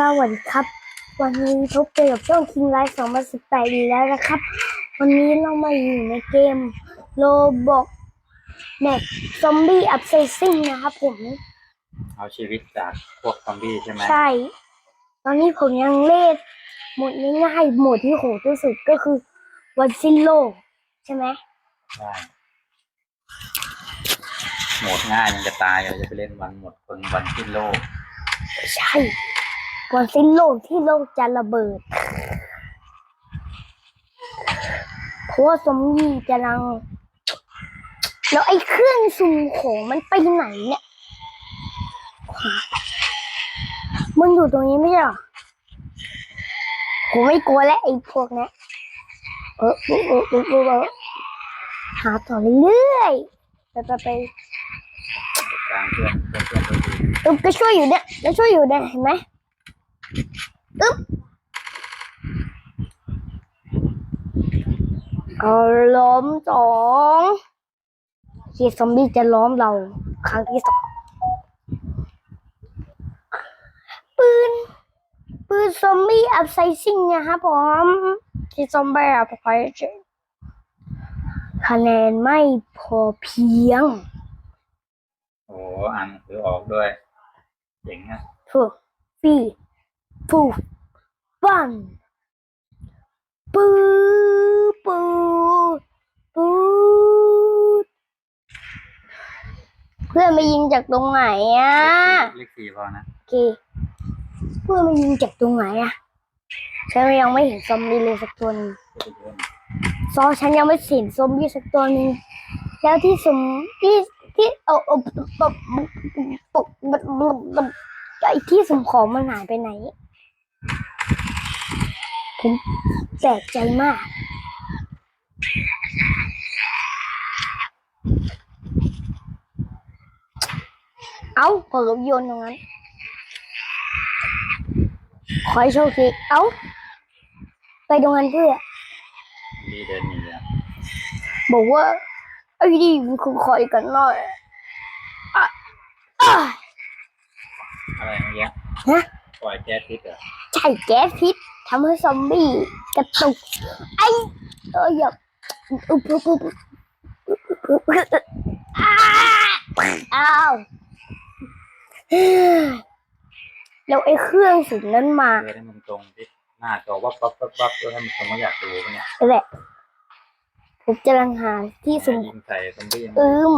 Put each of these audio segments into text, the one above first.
สวัสดีครับ วันนี้พบเจอกับช่อง King Life 2018อีกแล้วนะครับ วันนี้เรามาอยู่ในเกม Roblox Next Zombie Upsizing นะครับผม เอาชีวิตจากพวกซอมบี้ใช่ไหมใช่ ตอนนี้ผมยังเล่นโหมดง่ายๆโหมดที่โหดที่สุดก็คือวันซิโลใช่ไหมใช่โหมดง่ายมันจะตายเราจะไปเล่นวันหมดคนวันที่โลก ใช่ วันซิโลกที่โลกจะระเบิด เพราะว่าซอมบี้กำลัง แล้วไอ้เครื่องซูมของมันไปไหนเนี่ย มันอยู่ตรงนี้ไม่ใช่หรอผมไม่กลัวแล้วไอ้พวกเนี้ยเออเออเออเออเออหาต่อเรื่อยๆไปไปไปกลางเพื่อนเพื่อนเพื่อนตัวดีอึ๊บก็ช่วยอยู่เนี่ยแล้วช่วยอยู่เนี่ยเห็นไหม อึ๊บเอาล้อมสองเฮียซอมบี้จะล้อมเราครั้งที่สองปืน ปืนซอมบี้อัพไซซิ่งนะครับผมที่ซอมบี้อัพไซซิ่งคะแนนไม่พอเพียง โอ้อ่านหนังสือออกด้วยเจ๋งนะฟูฟีฟู ปันปูปูปูเพื่อนมายิงจากตรงไหนอะเลขสี่พอนะโอเคเพื่อนมายิงจากตรงไหนอะฉันยังไม่เห็นซอมบี้เลยสักตัวหนึงจะไปโดนซอฉันยังไม่เห็นซอมบี้สักตัวหนึงแล้วที่สมที่ที่เอาเอาปกปกปกไอ้ที่สมของมันหายไปไหน ผมแปลกใจมาก เอ้าเผลอโยนตรงนั้น ขอให้โชคดีเอ้าไปตรงนั้นเพื่อ ดีเดินหนีอะบอกว่าไอ้นี่มันคือคอยกันหน่อยอะอะอะไรเมื่อกี้ฮะปล่อยแก๊สพิษเหรอ ใช่แก๊สพิษทำให้ซอมบี้กระตุก ไอ้เอออย่าอุ๊บอุ๊บอุ๊บอ้าวแล้วไอ้เครื่องสูงนั้นมาเดินให้มันตรงที่หน้าจอวับวับวับวับเพื่อให้มันคนไม่อยากดูปะเนี่ยนั่แหละผมจะลังหาที่สูงยิงใส่ซอมบี้อืม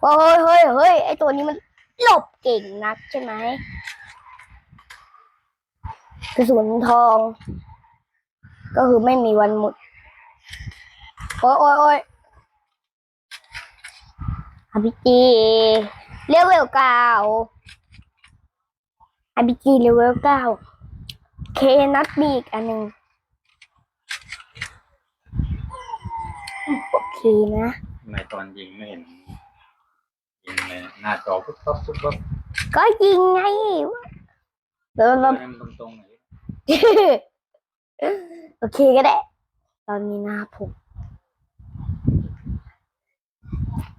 เฮ้ยเฮ้ยเฮ้ยไอตัวนี้มัน หลบเก่งนักใช่ไหมกระสุนทอง ก็คือไม่มีวันหมด โอ้ยโอ้ยโอ้ยอาบิจีเลเวลเก้าอาบิจีเลเวลเก้าเคนัดมีอีกอันหนึ่งโอเคนะทำไมตอนยิงไม่เห็น ยิงเลยหน้าจอปุ๊บปั๊บปุ๊บปั๊บก็ยิงไงเดินเดิมาให้มันตรงๆหน่อยดิโอเคก็ได้ ตอนนี้นะครับผม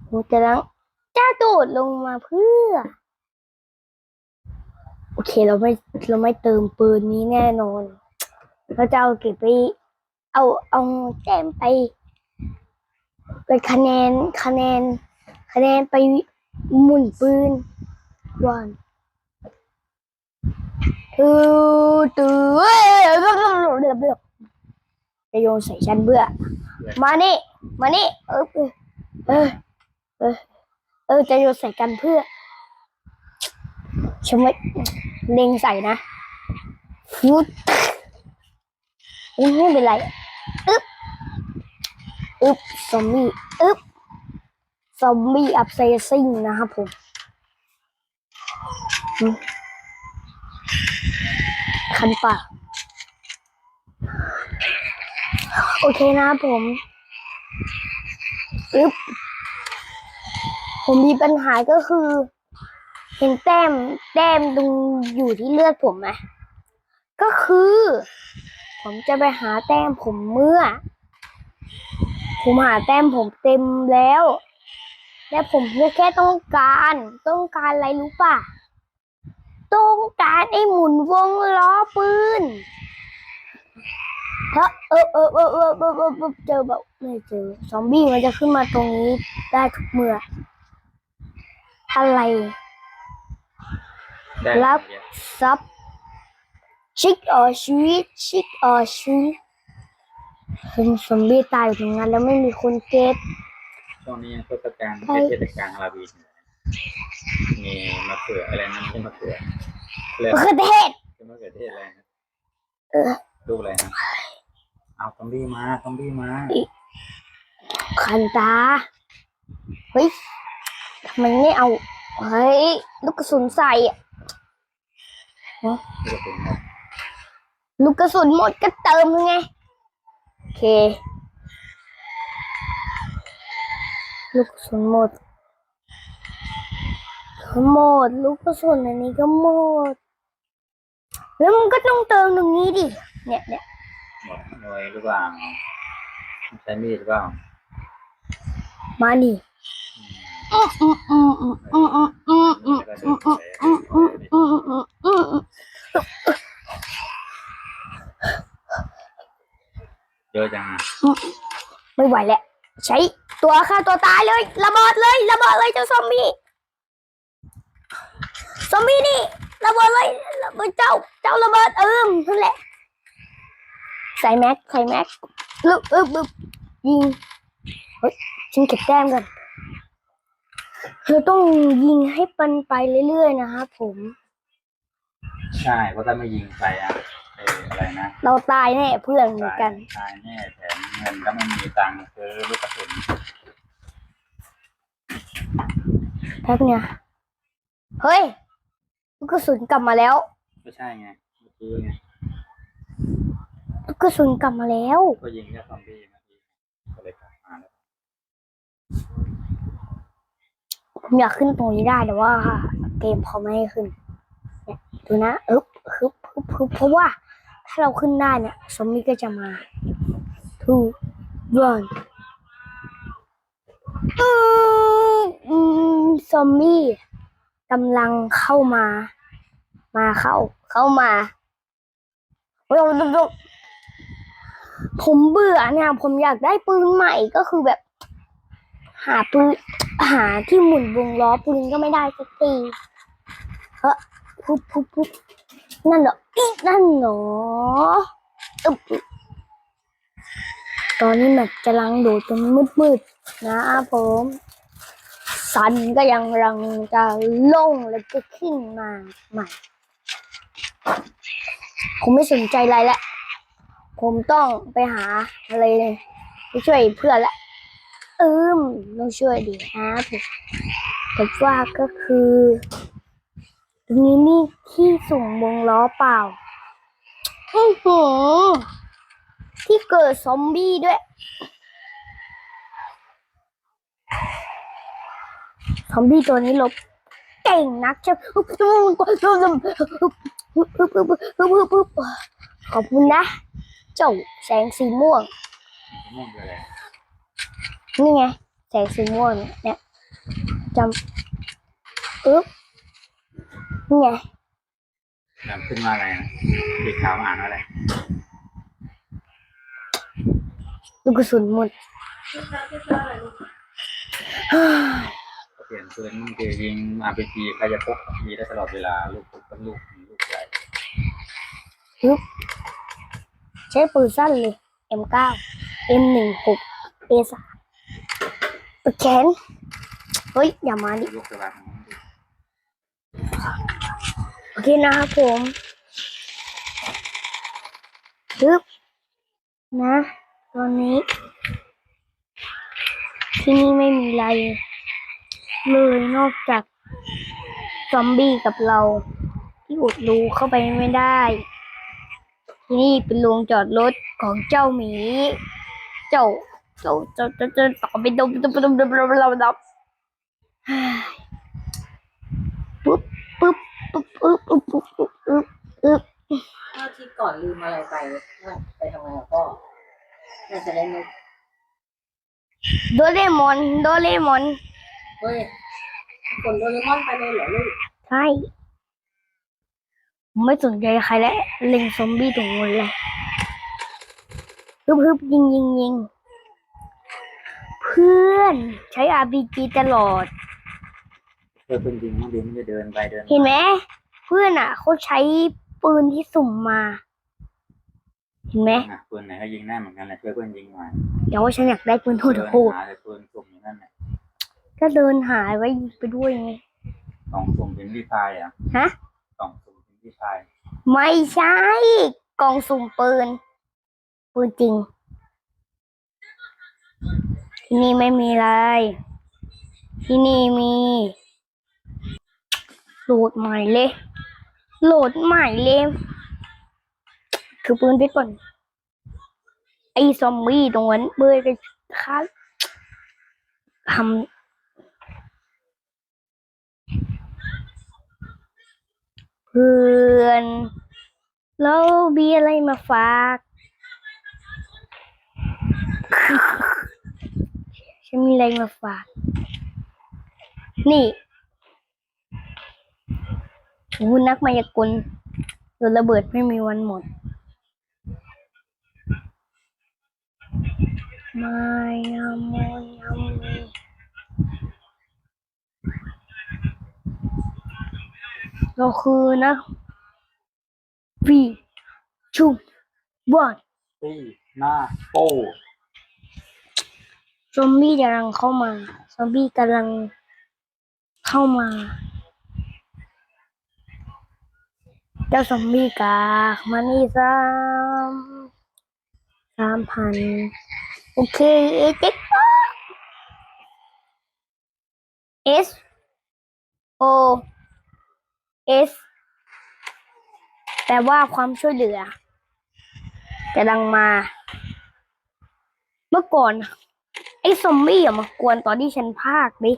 ผมจะลังจ้าโดดลงมาเพื่อ โอเคเราไม่เราไม่เติมปืนนี้แน่นอน เราจะเอาเก็บไป เอาเอาแต้มไป ไปคะแนนคะแนน คะแนนไป หมุนปืนวันตือตือเอ้ยจะโยนใส่ฉันเบื่อ มานี่ มานี่ เออเออเออเออจะโยนใส่กันเพื่อฉันไม่เล็งใส่นะฟุตอุ้ยไม่เป็นไรอึ๊บอึ๊บซอมบี้อึ๊บ ซอมบี้อัพเซซิ่งนะครับผม คันปากโอเคนะครับผมอึ๊บผมมีปัญหาก็คือ เห็นแต้ม แต้มตรงอยู่ที่เลือดผมไหมก็คือ ผมจะไปหาแต้มผมเมื่อ ผมหาแต้มผมเต็มแล้ว และผมแค่ต้องการ ต้องการอะไรรู้ป่ะ ต้องการไอ้หมุนวงล้อปืนเพราะเออเออเออเออเออเออเออเจอแบบไม่เจอซอมบี้มันจะขึ้นมาตรงนี้ได้ทุกเมื่อ อะไรได้รับเนี่ยซับชิคออชีวิตชิคออชีวิตเป็นซอมบี้ตายอยู่ตรงนั้นแล้วไม่มีคนเก็บ ช่วงนี้ยังเทศกาลไปเทศกาลฮาโลวีนอยู่มีมะเขืออะไรนะไม่ใช่มะเขือเรียกมะเขือเทศเป็นมะเขือเทศอะไรนะเออรูปอะไรนะเอาซอมบี้มาซอมบี้มาคันตาเฮ้ยทำไมไม่เอาเฮ้ยลูกกระสุนใส่อะที่เราเป็นหมดลูกกระสุนหมดก็เติมยังไงโอเค ลูกกระสุนหมดหมดลูกกระสุนอันนี้ก็หมด แล้วมันก็ต้องเติมตรงนี้ดิ เนี่ยเนี่ยหมดหน่วยหรือเปล่าใช้มีดหรือเปล่ามาดิเยอะจังไม่ไหวแล้วใช้ ตัวฆ่าตัวตายเลยระเบิดเลยระเบิดเลยเจ้าซอมบี้ซอมบี้นี่ระเบิดเลยระเบิดเจ้าเจ้าระเบิดเอิมนั่นแหละใส่แม็กใส่แม็กลึบอึบอึบยิงเฮ้ยฉันเก็บแต้มกันเราต้องยิงให้ปันไปเรื่อยๆนะครับผม ใช่เพราะถ้าไม่ยิงไปอะเอออะไรนะ เราตายแน่เพื่อนเหมือนกัน ตายแน่แถมเงินก็ไม่มีตังค์ซื้อลูกกระสุน แป๊บเนี่ยเฮ้ยลูกกระสุนกลับมาแล้ว ก็ใช่ไงเมื่อกี้ไงลูกกระสุนกลับมาแล้ว ก็ยิงแค่ซอมบี้เมื่อกี้ก็เลยกลับมาแล้วผมอยากขึ้นตรงนี้ได้แต่ว่า เกมเขาไม่ให้ขึ้นเนี่ยดูนะอึ๊บฮึบฮึบฮึบเพราะว่า ถ้าเราขึ้นได้เนี่ยซอมบี้ก็จะมา two one อืมอืม ซอมบี้กำลังเข้ามา มาเข้า เข้ามาโอ้ยผมเบื่อเนี่ย ผมอยากได้ปืนใหม่ก็คือแบบ หาปืนหาที่หมุนวงล้อปืนก็ไม่ได้สักทีเฮ้ปุ๊บปุ๊บปุ๊บนั่นเหรออีนั่นเหรอตอนนี้แบบจะลังโดูจนมืดๆ นะผม สันก็ยังรังจะลงแล้วจะขึ้นมาใหม่ ผมไม่สนใจอะไรล้วผมต้องไปหาอะไรเลยไปช่วยเพื่อนละอิมต้องช่วยดีครับแต่ว่าก็คือตรงนี้นี่ที่ส่งวงล้อเปล่าโอือหือที่เกิดซอมบี้ด้วย ซอมบี้ตัวนี้หลบเก่งนักใช่ไหมขอบคุณนะเจ้าแสงสีม่วงม่วงเลยนี่ไง แสงสีม่วงเนี่ยจำอึ๊บนี่ไงจำขึ้นมาอะไรนะสีขาวอ่านว่าอะไรลูกกระสุนหมด เปลี่ยนปืนมั่งคือยิงอาร์พีจีใครจะพกมีได้ตลอดเวลาลูกปุ๊บก็ลูกลูกใหญ่อึ๊บใช้ปืนสั้นเลย M9 M16 A3 ปดแขน เฮ้ย อย่ามาดิ ลูกสบายของโอเคนะครับผมอึ๊บนะ ตอนนี้ ที่นี่ไม่มีอะไร เลยนอกจากซอมบี้กับเราที่อุดรูเข้าไปไม่ได้ที่นี่เป็นโรงจอดรถของเจ้าหมี เจ้าเจ้าเจ้าเจ้าเจ้าต่อไปดมดมดมดมดมดมดมปุ๊บปุ๊บปุ๊บปุ๊บปุ๊บปุ๊บปุ๊บปุ๊บปุ๊บถ้าที่ก่อนลืมอะไรไปว่าไปทำงานกับพ่อน่าจะได้นึกโดเรมอนโดเรมอน เฮ้ยคนโดเรมอนไปเลยเหรอลูกใช่ผมไม่สนใจใครแล้วเล็งซอมบี้ตรงนู้นเลยฮึบฮึบยิงยิงยิงเพื่อนใช้ RPG ตลอดเพื่อเป็นจริงมันเดินมันจะเดินไปเดินมาเห็นไหมเพื่อนอะเขาใช้ปืนที่สุ่มมา เห็นไหมอะปืนไหนก็ยิงได้เหมือนกันแหละช่วยเพื่อนยิงหน่อยเดี๋ยวว่าฉันอยากได้ปืนโหดเดินโหดหาแต่ปืนสุ่มอย่างนั้นแหละ ก็เดินหาไว้ไปด้วยไงกล่องสุ่มเป็นที่พายอะฮะ กล่องสุ่มเป็นที่พายไม่ใช่ กล่องสุ่มปืน ปืนจริง ที่นี่ไม่มีอะไร ที่นี่มีโหลดใหม่เลย โหลดใหม่เลย คือปืนไปก่อน ไอ้ซอมบี้ตรงนั้นเบยไปฆ่าทำ เพื่อนเรามีอะไรมาฝากฉันมีอะไรมาฝาก นี่วูนักมายากลโดนระเบิดไม่มีวันหมด มายามยาม เราคือนะ วีชุมวันตีหน้าโป้ซอมบี้กำลังเข้ามา ซอมบี้กำลังเข้ามา เจ้าซอมบี้กากมานี่สามสามพัน โอเคเอเจ็ก S O S แปลว่าความช่วยเหลือกำลังมา เมื่อก่อน ไอ้ซอมบี้อะมากวนตอนที่ฉันพากดิ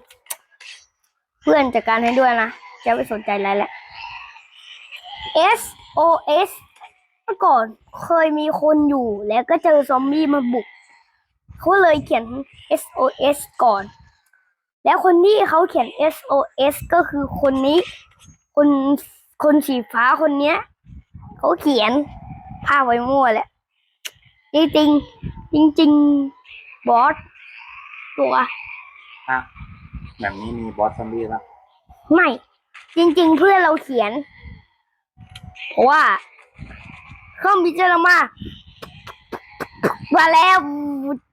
เพื่อนจัดการให้ด้วยนะ จะไม่สนใจอะไรแหละ S O S เมื่อก่อนเคยมีคนอยู่แล้วก็เจอซอมบี้มาบุก เขาเลยเขียน S O S ก่อน แล้วคนที่เขาเขียน S O S ก็คือคนนี้ คนคนสีฟ้าคนเนี้ยเขาเขียนภาพไว้มั่วแหละจริงจริงๆจริงๆบอสตัวถ้าแบบนี้มีบอสซอมบี้ปะไม่ จริง ๆ เพื่อนเราเขียน เพราะว่าเครื่องบินเจรมามาแล้ว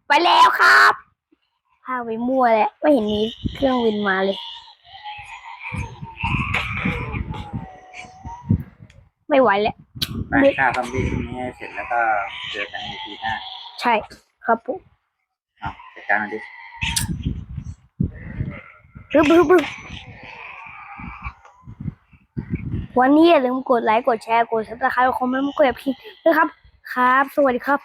ไปแล้วครับพาไปมั่วแล้วไม่เห็นมีเครื่องบินมาเลย ไม่ไหวแล้วไปฆ่าซอมบี้ที่นี้ให้เสร็จแล้วก็เจอกันในทีหน้าใช่ครับผมเอาจัดการมันดิบึ้บบึ้บบึ้บวันนี้อย่าลืมกดไลค์กดแชร์กดซับสไครต์คอมเมนต์กดแบบพิมพ์ด้วยครับ ครับ สวัสดีครับ